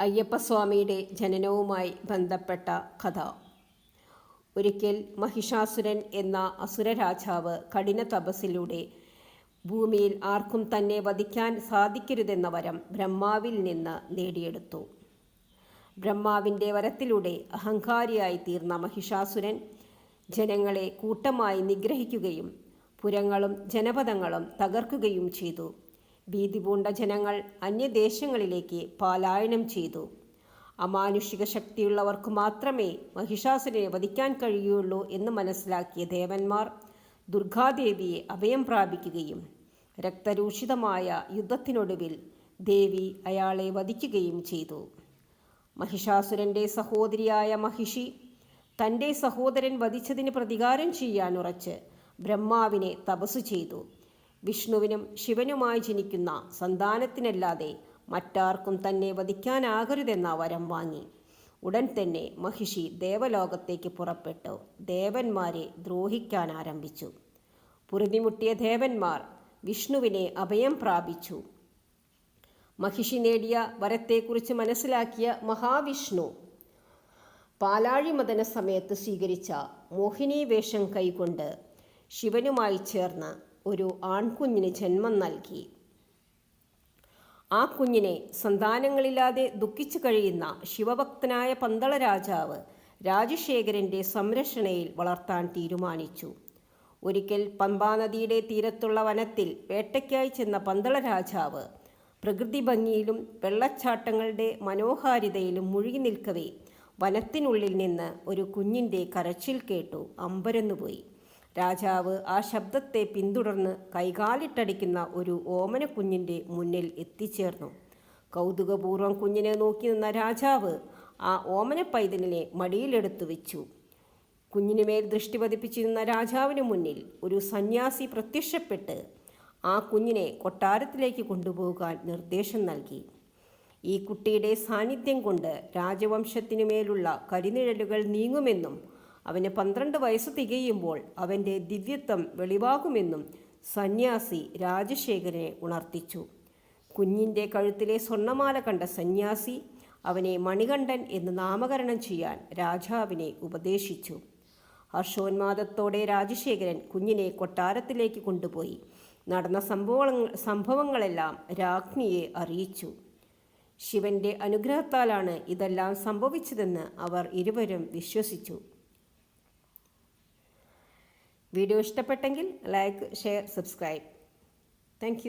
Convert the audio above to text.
അയ്യപ്പസ്വാമിയുടെ ജനനവുമായി ബന്ധപ്പെട്ട കഥ. ഒരിക്കൽ മഹിഷാസുരൻ എന്ന അസുരരാജാവ് കഠിന തപസ്സിലൂടെ ഭൂമിയിൽ ആർക്കും തന്നെ വധിക്കാൻ സാധിക്കരുതെന്ന വരം ബ്രഹ്മാവിൽ നിന്ന് നേടിയെടുത്തു. ബ്രഹ്മാവിന്റെ വരത്തിലൂടെ അഹങ്കാരിയായി തീർന്ന മഹിഷാസുരൻ ജനങ്ങളെ കൂട്ടമായി നിഗ്രഹിക്കുകയും പുരങ്ങളും ജനപദങ്ങളും തകർക്കുകയും ചെയ്തു. ഭീതി പൂണ്ട ജനങ്ങൾ അന്യദേശങ്ങളിലേക്ക് പലായനം ചെയ്തു. അമാനുഷിക ശക്തിയുള്ളവർക്ക് മാത്രമേ മഹിഷാസുരനെ വധിക്കാൻ കഴിയുള്ളൂ എന്ന് മനസ്സിലാക്കിയ ദേവന്മാർ ദുർഗാദേവിയെ അഭയം പ്രാപിക്കുകയും രക്തരൂഷിതമായ യുദ്ധത്തിനൊടുവിൽ ദേവി അയാളെ വധിക്കുകയും ചെയ്തു. മഹിഷാസുരന്റെ സഹോദരിയായ മഹിഷി തന്റെ സഹോദരൻ വധിച്ചതിന് പ്രതികാരം ചെയ്യാനുറച്ച് ബ്രഹ്മാവിനെ തപസ് ചെയ്തു. വിഷ്ണുവിനും ശിവനുമായി ജനിക്കുന്ന സന്താനത്തിനല്ലാതെ മറ്റാർക്കും തന്നെ വധിക്കാനാകരുതെന്ന വരം വാങ്ങി. ഉടൻ തന്നെ മഹിഷി ദേവലോകത്തേക്ക് പുറപ്പെട്ടു. ദേവന്മാരെ ദ്രോഹിക്കാൻ ആരംഭിച്ചു. പുറുതിമുട്ടിയ ദേവന്മാർ വിഷ്ണുവിനെ അഭയം പ്രാപിച്ചു. മഹിഷി നേടിയ വരത്തെക്കുറിച്ച് മനസ്സിലാക്കിയ മഹാവിഷ്ണു പാലാഴിമതന സമയത്ത് സ്വീകരിച്ച മോഹിനി വേഷം കൈകൊണ്ട് ശിവനുമായി ചേർന്ന് ഒരു ആൺകുഞ്ഞിന് ജന്മം നൽകി. ആ കുഞ്ഞിനെ സന്താനങ്ങളില്ലാതെ ദുഃഖിച്ചു കഴിയുന്ന ശിവഭക്തനായ പന്തള രാജാവ് രാജശേഖരന്റെ സംരക്ഷണയിൽ വളർത്താൻ തീരുമാനിച്ചു. ഒരിക്കൽ പമ്പാനദിയുടെ തീരത്തുള്ള വനത്തിൽ വേട്ടയ്ക്കായി ചെന്ന പന്തള രാജാവ് പ്രകൃതി ഭംഗിയിലും വെള്ളച്ചാട്ടങ്ങളുടെ മനോഹാരിതയിലും മുഴുകി നിൽക്കവേ വനത്തിനുള്ളിൽ നിന്ന് ഒരു കുഞ്ഞിന്റെ കരച്ചിൽ കേട്ടു അമ്പരന്നുപോയി. രാജാവ് ആ ശബ്ദത്തെ പിന്തുടർന്ന് കൈകാലിട്ടടിക്കുന്ന ഒരു ഓമന കുഞ്ഞിന്റെ മുന്നിൽ എത്തിച്ചേർന്നു. കൗതുകപൂർവം കുഞ്ഞിനെ നോക്കി നിന്ന രാജാവ് ആ ഓമന പൈതലിനെ മടിയിലെടുത്തു വെച്ചു. കുഞ്ഞിനുമേൽ ദൃഷ്ടി പതിപ്പിച്ചിരുന്ന രാജാവിന് മുന്നിൽ ഒരു സന്യാസി പ്രത്യക്ഷപ്പെട്ട് ആ കുഞ്ഞിനെ കൊട്ടാരത്തിലേക്ക് കൊണ്ടുപോകാൻ നിർദ്ദേശം നൽകി. ഈ കുട്ടിയുടെ സാന്നിധ്യം കൊണ്ട് രാജവംശത്തിനു മേലുള്ള കരിനിഴലുകൾ നീങ്ങുമെന്നും അവന് പന്ത്രണ്ട് വയസ്സ് തികയുമ്പോൾ അവന്റെ ദിവ്യത്വം വെളിവാകുമെന്നും സന്യാസി രാജശേഖരനെ ഉണർത്തിച്ചു. കുഞ്ഞിന്റെ കഴുത്തിലെ സ്വർണമാല കണ്ട സന്യാസി അവനെ മണികണ്ഠൻ എന്ന് നാമകരണം ചെയ്യാൻ രാജാവിനെ ഉപദേശിച്ചു. ഹർഷോന്മാദത്തോടെ രാജശേഖരൻ കുഞ്ഞിനെ കൊട്ടാരത്തിലേക്ക് കൊണ്ടുപോയി. നടന്ന സംഭവങ്ങൾ സംഭവങ്ങളെല്ലാം രാജ്ഞിയെ അറിയിച്ചു. ശിവന്റെ അനുഗ്രഹത്താലാണ് ഇതെല്ലാം സംഭവിച്ചതെന്ന് അവർ ഇരുവരും വിശ്വസിച്ചു. വീഡിയോ ഇഷ്ടപ്പെട്ടെങ്കിൽ ലൈക്ക് ഷെയർ സബ്സ്ക്രൈബ്. താങ്ക്